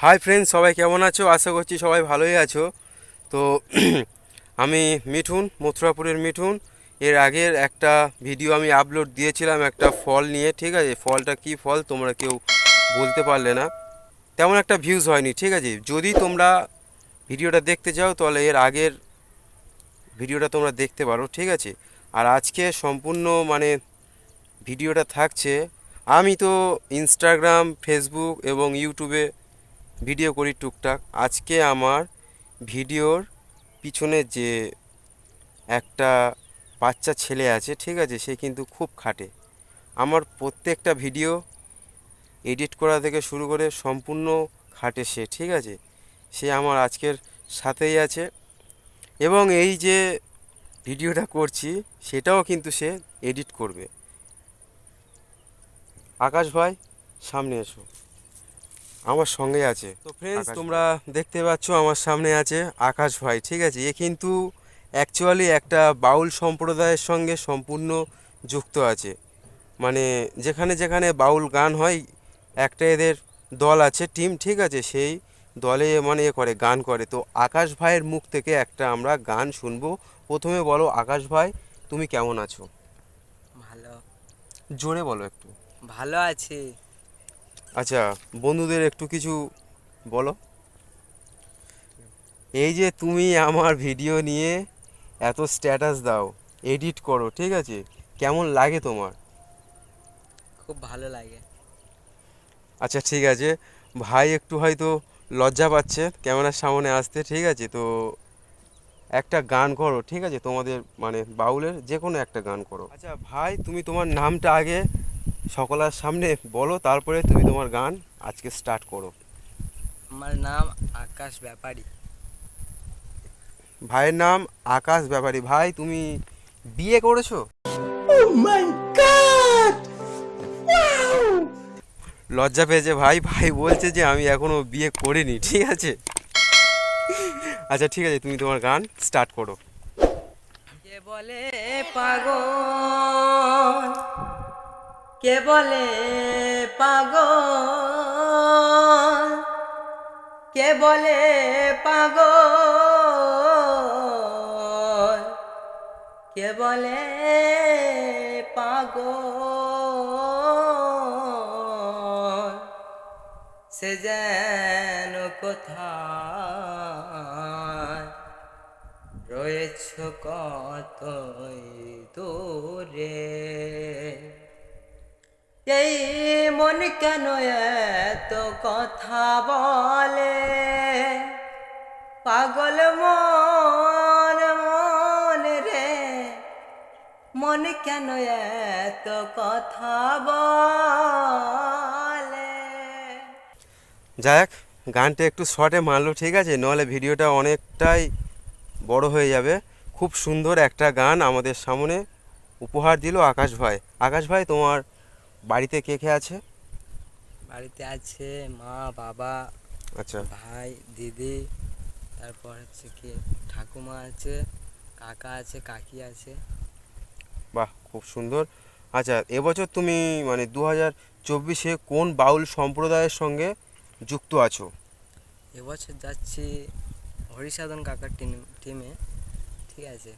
Hi friend সবাই কেমন আছো? আশা করছি সবাই ভালোই আছো। তো আমি মিঠুন, মথুরাপুরের মিঠুন। এর আগের একটা ভিডিও আমি আপলোড দিয়েছিলাম একটা ফল নিয়ে, ঠিক আছে? ফলটা কি ফল? তোমরা কেউ বলতে পারলে না। তেমন একটা ভিউজ হয়নি, ঠিক আছে? যদি তোমরা ভিডিওটা দেখতে চাও, তাহলে এর আগের ভিডিওটা তোমরা দেখতে পারো, ঠিক আছে? আর আজকে সম্পূর্ণ মানে ভিডিওটা থাকছে। আমি তো ইনস্টাগ্রাম ফেসবুক এবং ইউটিউবে ভিডিও করি টুকটাক। আজকে আমার ভিডিওর পিছনে যে একটা বাচ্চা ছেলে আছে, ঠিক আছে, সে কিন্তু খুব খাটে। আমার প্রত্যেকটা ভিডিও এডিট করা থেকে শুরু করে সম্পূর্ণ খাটে সে, ঠিক আছে? সে আমার আজকের সাথেই আছে। এবং এই যে ভিডিওটা করছি, সেটাও কিন্তু সে এডিট করবে। আকাশ ভাই, সামনে এসো। আমার সঙ্গে আছে। তো ফ্রেন্ডস তোমরা দেখতে পাচ্ছ আমার সামনে আছে আকাশ ভাই ঠিক আছে? এ কিন্তু অ্যাকচুয়ালি একটা বাউল সম্প্রদায়ের সঙ্গে সম্পূর্ণ যুক্ত আছে। মানে যেখানে যেখানে বাউল গান হয় একটা এদের দল আছে টিম ঠিক আছে? সেই দলে মানে এ করে গান করে। তো আকাশ ভাইয়ের মুখ থেকে একটা আমরা গান শুনব। প্রথমে বলো আকাশ ভাই তুমি কেমন আছো? ভালো। জোরে বলো একটু। ভালো আছি। আচ্ছা বন্ধুদের একটু কিছু বলো। এই যে তুমি আমার ভিডিও নিয়ে এত স্ট্যাটাস দাও এডিট করো ঠিক আছে? কেমন লাগে তোমার? খুব ভালো লাগে। আচ্ছা ঠিক আছে। ভাই একটু হয়তো লজ্জা পাচ্ছে ক্যামেরার সামনে আসতে ঠিক আছে? তো একটা গান করো ঠিক আছে? তোমাদের মানে বাউলের যে কোনো একটা গান করো। আচ্ছা ভাই তুমি তোমার নামটা আগে সকলের সামনে বলো তারপরে তুমি তোমার গান আজকে স্টার্ট করো। আমার নাম আকাশ ব্যাপারী। ভাইয়ের নাম আকাশ ব্যাপারী। ভাই তুমি বিয়ে করেছ? লজ্জা পেয়েছে ভাই। ভাই বলছে যে আমি এখনও বিয়ে করিনি ঠিক আছে? আচ্ছা ঠিক আছে তুমি তোমার গান স্টার্ট করো। বলে পাগল? কে বলে পাগল? কে বলে পাগল? কে বলে পাগল? সে যেন কোথায় রয়েছ কতই দূরে? এই মন কেন এত কথা বলে? পাগল মন মন রে। মন কেন এত কথা বলে? যাক গানটা একটু শর্টে মারলো, ঠিক আছে? নাহলে ভিডিওটা অনেকটাই বড় হয়ে যাবে। খুব সুন্দর একটা গান আমাদের সামনে উপহার দিল আকাশ ভাই। আকাশ ভাই, তোমার বাড়িতে কে কে আছে? বাড়িতে আছে মা বাবা আচ্ছা। ভাই দিদি তারপর হচ্ছে কি ঠাকুমা আছে কাকা আছে কাকি আছে। বাহ খুব সুন্দর। আচ্ছা এবছর তুমি মানে দু হাজার চব্বিশে কোন বাউল সম্প্রদায়ের সঙ্গে যুক্ত আছো? এবছর যাচ্ছি হরিসাধন কাকার টিম টিমে ঠিক আছে?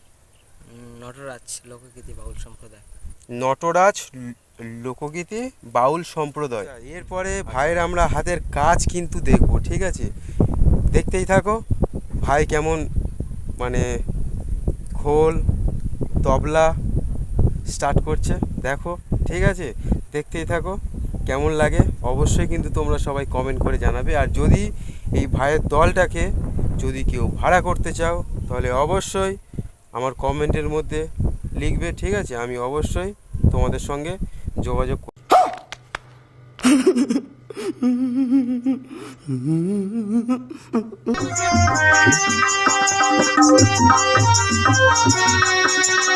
নটরাজ লোকগীতি বাউল সম্প্রদায়। নটরাজ, লোকগীতি, বাউল সম্প্রদায়। এরপরে ভাইয়ের আমরা হাতের কাজ কিন্তু দেখব, ঠিক আছে? দেখতেই থাকো, ভাই কেমন মানে খোল, তবলা স্টার্ট করছে, দেখো, ঠিক আছে? দেখতেই থাকো, কেমন লাগে? অবশ্যই কিন্তু তোমরা সবাই কমেন্ট করে জানাবে। আর যদি এই ভাইয়ের দলটাকে যদি কেউ ভাড়া করতে চাও, তাহলে অবশ্যই আমার কমেন্টের মধ্যে লিখবে ঠিক আছে আমি অবশ্যই তোমাদের সঙ্গে যোগাযোগ করব।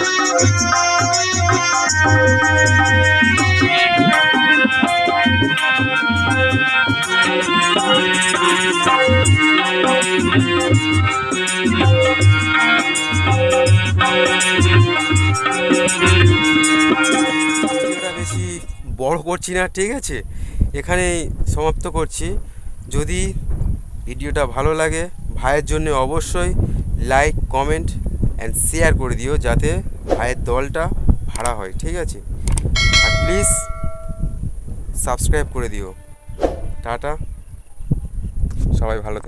ভিডিওটা বড় করছি না, ঠিক আছে? এখানেই সমাপ্ত করছি। যদি ভিডিওটা ভালো লাগে, ভাইয়ের জন্য অবশ্যই লাইক কমেন্ট অ্যান্ড শেয়ার করে দিও, যাতে ভাইয়ের দলটা ভাড়া হয়, ঠিক আছে? আর প্লিজ সাবস্ক্রাইব করে দিও। টাটা। সবাই ভালো